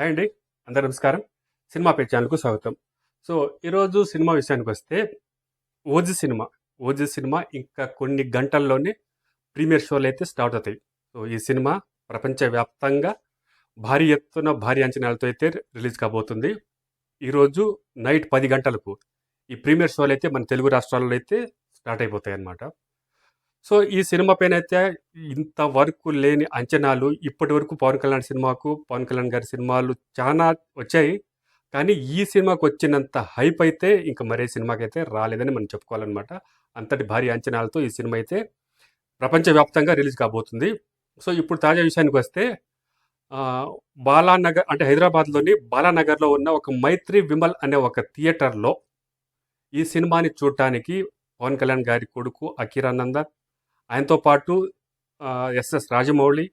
Hi అండి. అందరు నమస్కారం. సినిమా పే ఛానల్కు స్వాగతం. సో ఈరోజు సినిమా విషయానికి వస్తే ఓజీ సినిమా. ఓజీ సినిమా ఇంకా కొన్ని గంటల్లోనే ప్రీమియర్ షోలు అయితే స్టార్ట్ అవుతాయి. సో ఈ సినిమా ప్రపంచవ్యాప్తంగా భారీ ఎత్తున భారీ అంచనాలతో అయితే రిలీజ్ కాబోతుంది. ఈరోజు నైట్ పది గంటలకు ఈ ప్రీమియర్ షోలు అయితే మన తెలుగు రాష్ట్రాల్లో అయితే స్టార్ట్ అయిపోతాయి అన్నమాట సో ఈ సినిమా పైన అయితే ఇంతవరకు లేని అంచనాలు ఇప్పటి వరకు పవన్ కళ్యాణ్ సినిమాకు పవన్ కళ్యాణ్ గారి సినిమాలు చాలా వచ్చాయి. కానీ ఈ సినిమాకు వచ్చినంత హైప్ అయితే ఇంకా మరే సినిమాకి అయితే రాలేదని మనం చెప్పుకోవాలన్నమాట. అంతటి భారీ అంచనాలతో ఈ సినిమా అయితే ప్రపంచవ్యాప్తంగా రిలీజ్ కాబోతుంది. సో ఇప్పుడు తాజా విషయానికి వస్తే బాలానగర్ అంటే హైదరాబాద్లోని బాలానగర్లో ఉన్న ఒక మైత్రి విమల్ అనే ఒక థియేటర్లో ఈ సినిమాని చూడటానికి పవన్ కళ్యాణ్ గారి కొడుకు అఖిరానంద ఆయనతో పాటు ఎస్ఎస్ రాజమౌళి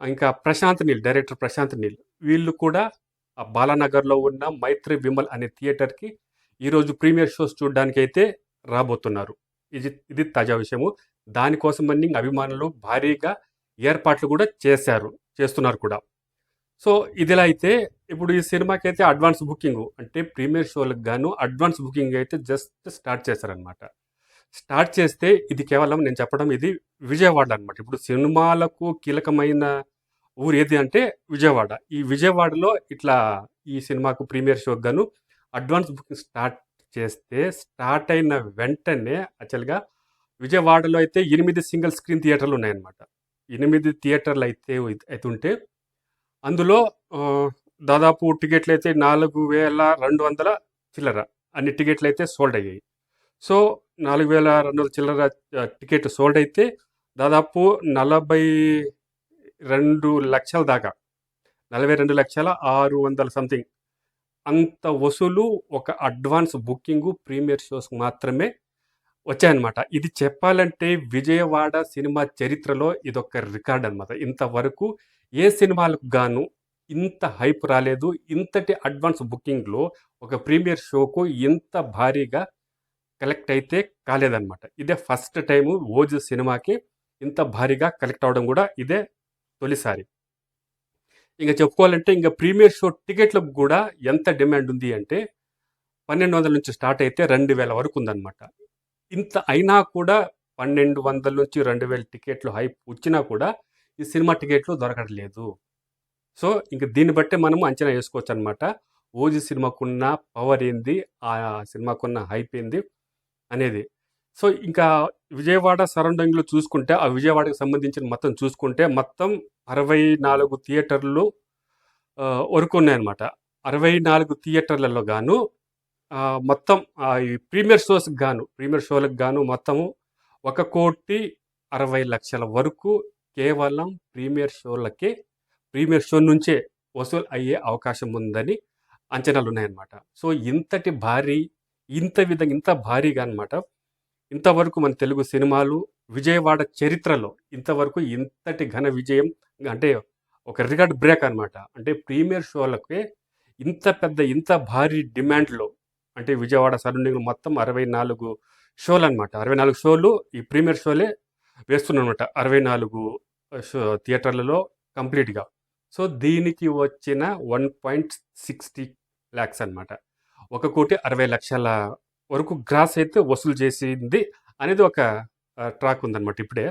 ఇంకా ప్రశాంత్ నీల్ డైరెక్టర్ ప్రశాంత్ నీల్. వీళ్ళు కూడా ఆ బాలానగర్లో ఉన్న మైత్రి విమల్ అనే థియేటర్కి ఈరోజు ప్రీమియర్ షోస్ చూడడానికి అయితే రాబోతున్నారు. ఇది ఇది తాజా విషయము. దానికోసమని అభిమానులు భారీగా ఏర్పాట్లు కూడా చేశారు చేస్తున్నారు కూడా. సో ఇదిలా అయితే ఇప్పుడు ఈ సినిమాకి అయితే అడ్వాన్స్ బుకింగ్. అంటే ప్రీమియర్ షోలకు గాను అడ్వాన్స్ బుకింగ్ అయితే జస్ట్ స్టార్ట్ చేశారనమాట స్టార్ట్ చేస్తే ఇది కేవలం నేను చెప్పడం ఇది విజయవాడ అనమాట ఇప్పుడు సినిమాలకు కీలకమైన ఊరు ఏది అంటే విజయవాడ. ఈ విజయవాడలో ఇట్లా ఈ సినిమాకు ప్రీమియర్ షోకి గాను అడ్వాన్స్ బుకింగ్ స్టార్ట్ చేస్తే స్టార్ట్ అయిన వెంటనే యాక్చువల్గా విజయవాడలో అయితే ఎనిమిది సింగిల్ స్క్రీన్ థియేటర్లు ఉన్నాయన్నమాట. ఎనిమిది థియేటర్లు అయితే అయితే అందులో దాదాపు టికెట్లు అయితే నాలుగు వేల రెండు వందల చిల్లర అన్ని టికెట్లు అయితే సోల్డ్ అయ్యాయి. సో నాలుగు వేల రెండు వందల చిల్లర టికెట్ సోల్డ్ అయితే దాదాపు నలభై రెండు లక్షల దాకా. నలభై రెండు లక్షల ఆరు వందల సంథింగ్. అంత వసూలు ఒక అడ్వాన్స్ బుకింగ్ ప్రీమియర్ షోస్ మాత్రమే వచ్చాయన్నమాట. ఇది చెప్పాలంటే విజయవాడ సినిమా చరిత్రలో ఇదొక రికార్డ్ అనమాట ఇంతవరకు ఏ సినిమాలకు గాను ఇంత హైప్ రాలేదు. ఇంతటి అడ్వాన్స్ బుకింగ్లో ఒక ప్రీమియర్ షోకు ఇంత భారీగా కలెక్ట్ అయితే కాలేదన్నమాట. ఇదే ఫస్ట్ టైము ఓజు సినిమాకి ఇంత భారీగా కలెక్ట్ అవడం కూడా ఇదే తొలిసారి. ఇంకా చెప్పుకోవాలంటే ఇంకా ప్రీమియర్ షో టికెట్లకు కూడా ఎంత డిమాండ్ ఉంది అంటే పన్నెండు వందల నుంచి స్టార్ట్ అయితే రెండు వేల వరకు ఉందన్నమాట. ఇంత అయినా కూడా పన్నెండు వందల నుంచి రెండు వేల టికెట్లు హైప్ వచ్చినా కూడా ఈ సినిమా టికెట్లు దొరకట్లేదు. సో ఇంక దీన్ని బట్టే మనము అంచనా వేసుకోవచ్చు అనమాట ఓజీ సినిమాకున్న పవర్ ఏంది? ఆ సినిమాకున్న హైప్ ఏంది? అనేది. సో ఇంకా విజయవాడ సరౌండింగ్లో చూసుకుంటే ఆ విజయవాడకు సంబంధించిన మొత్తం చూసుకుంటే మొత్తం అరవై నాలుగు థియేటర్లు ఆ, వరకు ఉన్నాయన్నమాట అరవై నాలుగు థియేటర్లలో గాను మొత్తం ఈ ప్రీమియర్ షోస్కి గాను ప్రీమియర్ షోలకు గాను మొత్తము ఒక కోటి అరవై లక్షల వరకు కేవలం ప్రీమియర్ షోలకే ప్రీమియర్ షో నుంచే వసూలు అయ్యే అవకాశం ఉందని అంచనాలు ఉన్నాయన్నమాట సో ఇంతటి భారీ ఇంత విధంగా ఇంత భారీగా అనమాట ఇంతవరకు మన తెలుగు సినిమాలు విజయవాడ చరిత్రలో ఇంతవరకు ఇంతటి ఘన విజయం అంటే ఒక రికార్డ్ బ్రేక్ అనమాట అంటే ప్రీమియర్ షోలకే ఇంత పెద్ద ఇంత భారీ డిమాండ్లో అంటే విజయవాడ సరౌండింగ్ మొత్తం అరవై నాలుగు షోలు అనమాట అరవై నాలుగు షోలు ఈ ప్రీమియర్ షోలే వేస్తున్నమాట అరవై నాలుగు షో థియేటర్లలో కంప్లీట్గా. సో దీనికి వచ్చిన వన్ పాయింట్ సిక్స్టీ ల్యాక్స్ అనమాట ఒక కోటి అరవై లక్షల వరకు గ్రాస్ అయితే వసూలు చేసింది అనేది ఒక ట్రాక్ ఉందన్నమాట ఇప్పుడే.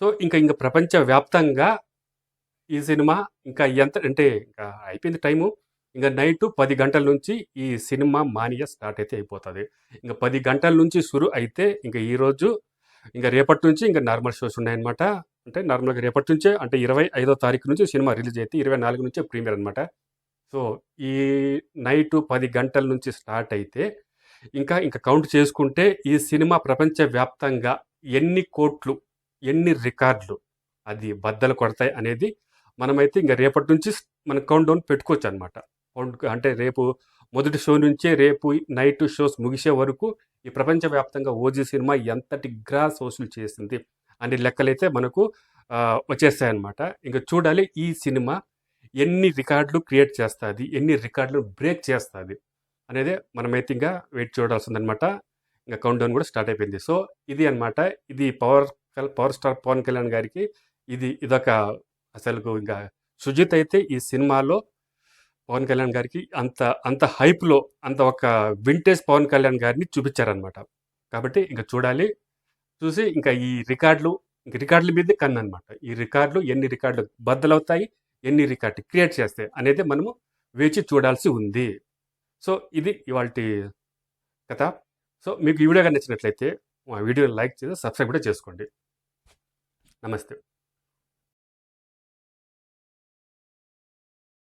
సో ఇంకా ఇంకా ప్రపంచ వ్యాప్తంగా ఈ సినిమా ఇంకా ఎంత అంటే ఇంకా అయిపోయింది టైము. ఇంకా నైట్ పది గంటల నుంచి ఈ సినిమా మానియా స్టార్ట్ అయితే అయిపోతుంది. ఇంకా పది గంటల నుంచి షురు అయితే ఇంకా ఈరోజు ఇంకా రేపటి నుంచి ఇంకా నార్మల్ షోస్ ఉన్నాయన్నమాట. అంటే నార్మల్గా రేపటి నుంచే అంటే ఇరవై ఐదో తారీఖు నుంచి సినిమా రిలీజ్ అయితే ఇరవై నాలుగు నుంచే ప్రీమియర్ అనమాట సో ఈ నైట్ పది గంటల నుంచి స్టార్ట్ అయితే ఇంకా ఇంకా కౌంట్ చేసుకుంటే ఈ సినిమా ప్రపంచవ్యాప్తంగా ఎన్ని కోట్లు ఎన్ని రికార్డులు అది బద్దలు కొడతాయి అనేది మనమైతే ఇంకా రేపటి నుంచి మనం కౌంట్ డౌన్ పెట్టుకోవచ్చు అనమాట అంటే రేపు మొదటి షో నుంచే రేపు నైట్ షోస్ ముగిసే వరకు ఈ ప్రపంచవ్యాప్తంగా ఓజీ సినిమా ఎంతటి గ్రాస్ వసూలు చేసింది అనే లెక్కలైతే మనకు వచ్చేస్తాయన్నమాట ఇంకా చూడాలి ఈ సినిమా ఎన్ని రికార్డులు క్రియేట్ చేస్తుంది ఎన్ని రికార్డులు బ్రేక్ చేస్తుంది అనేది మనమైతే ఇంకా వెయిట్ చూడాల్సిందనమాట ఇంకా కౌంట్ డౌన్ కూడా స్టార్ట్ అయిపోయింది. సో ఇది అనమాట ఇది power power star Pawan Kalyan గారికి ఇది ఇదొక అసలు ఇంకా సుజిత్ అయితే ఈ సినిమాలో పవన్ కళ్యాణ్ గారికి అంత అంత హైప్లో అంత ఒక వింటేజ్ పవన్ కళ్యాణ్ గారిని చూపించారనమాట కాబట్టి ఇంకా చూడాలి. చూసి ఇంకా ఈ రికార్డులు ఇంక రికార్డుల మీదే కన్ను అనమాట ఈ రికార్డులు ఎన్ని రికార్డులు బద్దలవుతాయి ఎన్ని రికార్డు క్రియేట్ చేస్తాయి అనేది మనము వేచి చూడాల్సి ఉంది. సో ఇది ఇవాళ కథ. సో మీకు ఈ వీడియో కానీ నచ్చినట్లయితే మా వీడియోని లైక్ చేసి సబ్స్క్రైబ్ కూడా చేసుకోండి. నమస్తే.